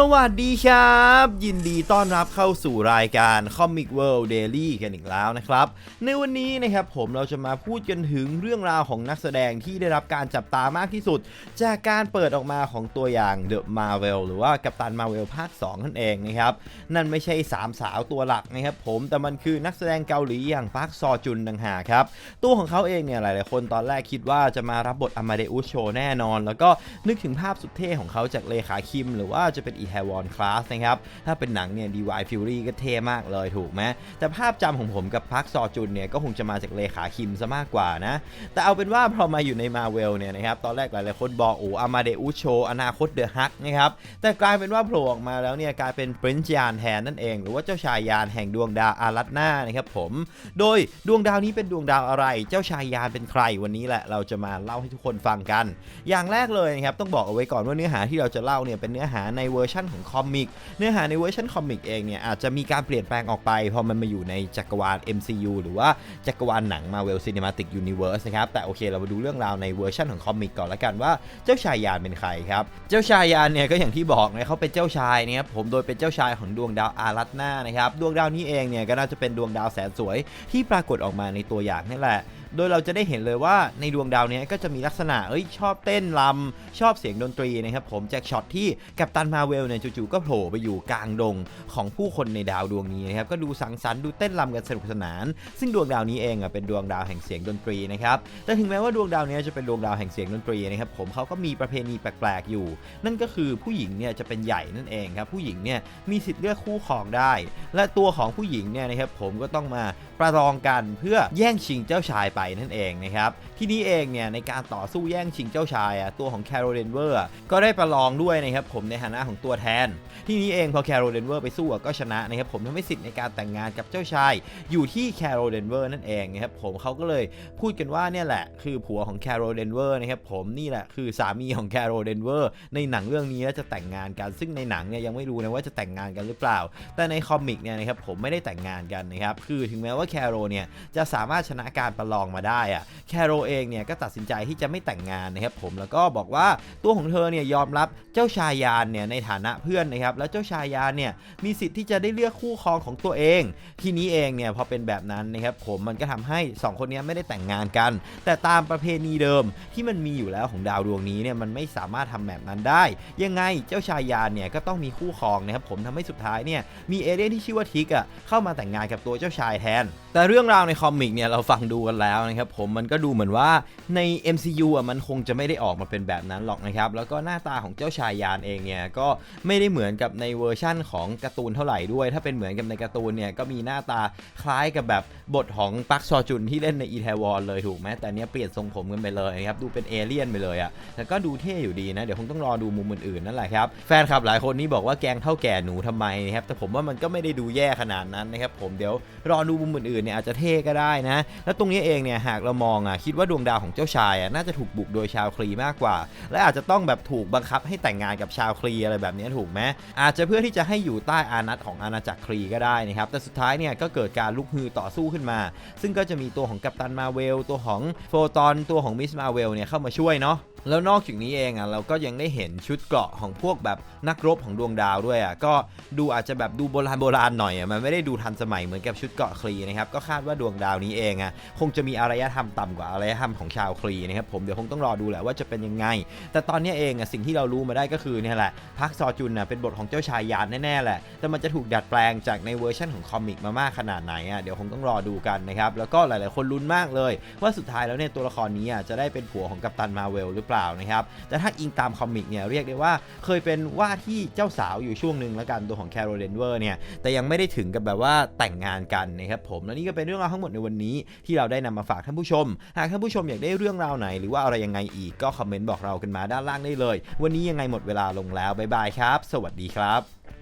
สวัสดีครับ ยินดีต้อนรับเข้าสู่รายการ Comic World Daily กันอีกแล้วนะครับ ในวันนี้นะครับผมเราจะมาพูดกันถึงเรื่องราวของนักแสดงที่ได้รับการจับตามากที่สุด จากการเปิดออกมาของตัวอย่าง The Marvel หรือว่ากัปตัน Marvel ภาค 2 นั่นเองนะครับ นั่นไม่ใช่ 3 สาวตัวหลักนะครับผมแต่มันคือนักแสดงเกาหลีอย่างปาร์คซอจุนดังหาครับ ตัวของเขาเองเนี่ยหลาย ๆ คนตอนแรกคิดว่าจะมารับบทอมาเดอุสโชแน่นอน แล้วก็นึกถึงภาพสุดเท่ของเขาจากเลขาคิม หรือว่าจะเป็นอีแฮวอนคลาสนะครับ ถ้าเป็นหนังเนี่ย DY Fury ก็เท่มากเลยถูกไหมแต่ภาพจำของผมกับพักซอจุนเนี่ยก็คงจะมาจากเลขาคิมซะมากกว่านะ แต่เอาเป็นว่าพอมาอยู่ในมาเวลเนี่ยนะครับตอนแรกหลายๆคนบอกโอ้อามาเดอุโชอนาคตเดอะฮักนะครับแต่กลายเป็นว่าโผล่ออกมาแล้วเนี่ยกลายเป็นปรินซ์ยานแทนนั่นเอง หรือว่าเจ้าชายยานแห่งดวงดาวอารัตนานะครับผม โดยดวงดาวนี้เป็นดวงดาวอะไร เจ้าชายยานเป็นใครวันนี้แหละเราจะมาเล่าให้ทุกคนฟังกัน อย่างแรกเลยนะครับต้องบอกเอาไว้ก่อนว่าเนื้อหาที่เราจะเล่าเนี่ยเป็นเนื้อหาในเวอร์ชั่นของคอมิกเนื้อหาในเวอร์ชันคอมิกเองเนี่ยอาจจะมีการเปลี่ยนแปลงออกไปพอมันมาอยู่ในจักรวาล MCU หรือว่าจักรวาลหนัง Marvel Cinematic Universe นะครับแต่โอเคเรามาดูเรื่องราวในเวอร์ชันของคอมิกก่อนละกันว่าเจ้าชายยานเป็นใครครับเจ้าชายยานเนี่ยก็อย่างที่บอกนะเขาเป็นเจ้าชายนะครับผมโดยเป็นเจ้าชายของดวงดาวอารัตนานะครับดวงดาวนี้เองเนี่ยก็น่าจะเป็นดวงดาวแสนสวยที่ปรากฏออกมาในตัวอย่างนี่แหละโดยเราจะได้เห็นเลยว่าในดวงดาวนี้ก็จะมีลักษณะเอ้ยชอบเต้นลำชอบเสียงดนตรีนะครับผมจากช็อตที่กัปตันมาเวลเนี่ยจู่ๆก็โผล่ไปอยู่กลางดงของผู้คนในดาวดวงนี้นะครับก็ดูสังสรรค์ดูเต้นลำกันสนุกสนาน ซึ่งดวงดาวนี้เองอะเป็นดวงดาวแห่งเสียงดนตรีนะครับแต่ถึงแม้ว่าดวงดาวนี้จะเป็นดวงดาวแห่งเสียงดนตรีนะครับผมเขาก็มีประเพณีแปลกๆอยู่ นั่นก็คือผู้หญิงเนี่ยจะเป็นใหญ่นั่นเองครับผู้หญิงเนี่ยมีสิทธิ์เลือกคู่ครองได้ และตัวของผู้หญิงเนี่ยนะครับผมก็ต้องมาประลองกันเพื่อแย่งชิงเจ้าชายไปนั่นเองนะครับ ที่นี้เองเนี่ยในการต่อสู้แย่งชิงเจ้าชายอะตัวของแคโรเดนเวอร์ก็ได้ประลองด้วยนะครับผมในฐานะของตัวแทน ที่นี้เองพอแคโรเดนเวอร์ไปสู้ก็ชนะนะครับผมทำให้สิทธิ์ในการแต่งงานกับเจ้าชาย อยู่ที่แคโรเดนเวอร์นั่นเองนะครับผมเขาก็เลยพูดกันว่าเนี่ยแหละคือผัวของแคโรเดนเวอร์นะครับผมนี่แหละคือสามีของแคโรเดนเวอร์ในหนังเรื่องนี้แล้วจะแต่งงานกันซึ่งในหนังเนี่ยยังไม่รู้นะว่าจะแต่งงานกันหรือเปล่า แต่ในคอมิกเนี่ยนะครับผมไม่ได้แต่งงานกันนะครับคือถึงแม้ว่าแคโรเนี่ยจะสามารถชนะการประลององมาได้อะแคโรเองเนี่ยก็ตัดสินใจที่จะไม่แต่งงานนะครับผมแล้วก็บอกว่าตัวของเธอเนี่ยยอมรับเจ้าชายยานเนี่ยในฐานะเพื่อนนะครับแล้วเจ้าชายยานเนี่ยมีสิทธิ์ที่จะได้เลือกคู่ครองของตัวเอง ทีนี้เองเนี่ยพอเป็นแบบนั้นนะครับผมมันก็ทำให้ 2 คนนี้ไม่ได้แต่งงานกัน แต่ตามประเพณีเดิมที่มันมีอยู่แล้วของดาวดวงนี้เนี่ยมันไม่สามารถทำแบบนั้นได้ ยังไงเจ้าชายยานเนี่ยก็ต้องมีคู่ครองนะครับผมทำให้สุดท้ายเนี่ยมีเอเลี่ยนที่ชื่อว่าทิกอะเข้ามาแต่งงานกับตัวเจ้าชายแทน แต่เรื่องราวในคอมิกเนี่ยเราฟังดูกันแล้วนะครับผมมันก็ดูเหมือนว่าใน MCU อะมันคงจะไม่ได้ออกมาเป็นแบบนั้นหรอกนะครับ แล้วก็หน้าตาของเจ้าชายยานเองเนี่ยก็ไม่ได้เหมือนกับในเวอร์ชั่นของการ์ตูนเท่าไหร่ด้วย ถ้าเป็นเหมือนกับในการ์ตูนเนี่ยก็มีหน้าตาคล้ายกับแบบบทของปักซอจุนที่เล่นในอีเทวอนเลยถูกไหมแต่เนี้ยเปลี่ยนทรงผมกันไปเลยนะครับดูเป็นเอเลี่ยนไปเลยอะ่ะแต่ก็ดูเท่อยู่ดีนะเดี๋ยวคงต้องรอดูมุมอื่นๆนั่นแหละครับแฟนคลับหลายคนนี่บอกว่าแกงเท่าแก่หนูทำไมนะครับแต่ผมว่ามันก็ไม่ได้ดูแย่ขนาดนั้นนะครับผมเดี๋ยวรอดูมุมอื่นๆเนี่ยอาจจะเท่ก็ได้นะ แล้วตรงนี้เองเนี่ยหากเรามองอะคิดว่าดวงดาวของเจ้าชายอะน่าจะถูกบุกโดยชาวคลีมากกว่า และอาจจะต้องแบบถูกบังคับให้แต่งงานกับชาวคลีอะไรแบบนี้ถูกไหมอาจจะเพื่อที่จะให้อยู่ใต้อานัตของอาณาจักรคลีก็ได้นะครับแต่สุดท้ายเนี่ยก็เกิดการลุกฮือต่อสู้ขึ้นมา ซึ่งก็จะมีตัวของกัปตันมาเวลตัวของโฟตอนตัวของมิสมาเวลเนี่ยเข้ามาช่วยเนาะ แล้วนอกจากนี้เองอะเราก็ยังได้เห็นชุดเกราะของพวกแบบนักรบของดวงดาวด้วยอะก็ดูอาจจะแบบดูโบราณโบราณหน่อยอะมันไม่ได้ดูทันสมัยเหมือนกับชุดเกราะคลีนะครับก็คาดว่าดวงดาวนี้เองอะคงจะมีอารยธรรมต่ำกว่าอารยธรรมของชาวคลีนะครับผมเดี๋ยวคงต้องรอดูแหละว่าจะเป็นยังไง แต่ตอนนี้เองอะสิ่งที่เรารู้มาได้ก็คือเนี่ยแหละพักซอจุนน่ะเป็นบทของเจ้าชายยานแน่ๆแหละแต่มันจะถูกดัดแปลงจากในเวอร์ชันของคอมิกมามากขนาดไหนอะเดี๋ยวคงต้องรอดูกันนะครับแล้วก็หลายๆคนลุ้นมากเลย ว่าสุดท้ายแล้วเนี่ยตัวละครนี้อะจะได้เป็นผัวของกัปตันมาเวลหรือเปล่านะครับ แต่ถ้าอิงตามคอมิกเนี่ยเรียกได้ว่าเคยเป็นว่าที่เจ้าสาวอยู่ช่วงหนึ่งแล้วกันตัวของแคโรเลนเวอร์เนี่ยแต่ยังไม่ได้ถึงกับแบบว่าแต่งงานกันนะครับผมและนี่ก็เป็นเรื่องราวทั้งหมดในวันนี้ที่เราได้นำมาฝากท่านผู้ชม หากท่านผู้ชมอยากได้เรื่องราวไหน หรือว่าอะไรยังไงอีกก็คอมเมนต์บอกเรากันมาด้านล่างได้เลย วันนี้ยังไงหมดเวลาลงแล้วบ๊ายบายครับ สวัสดีครับ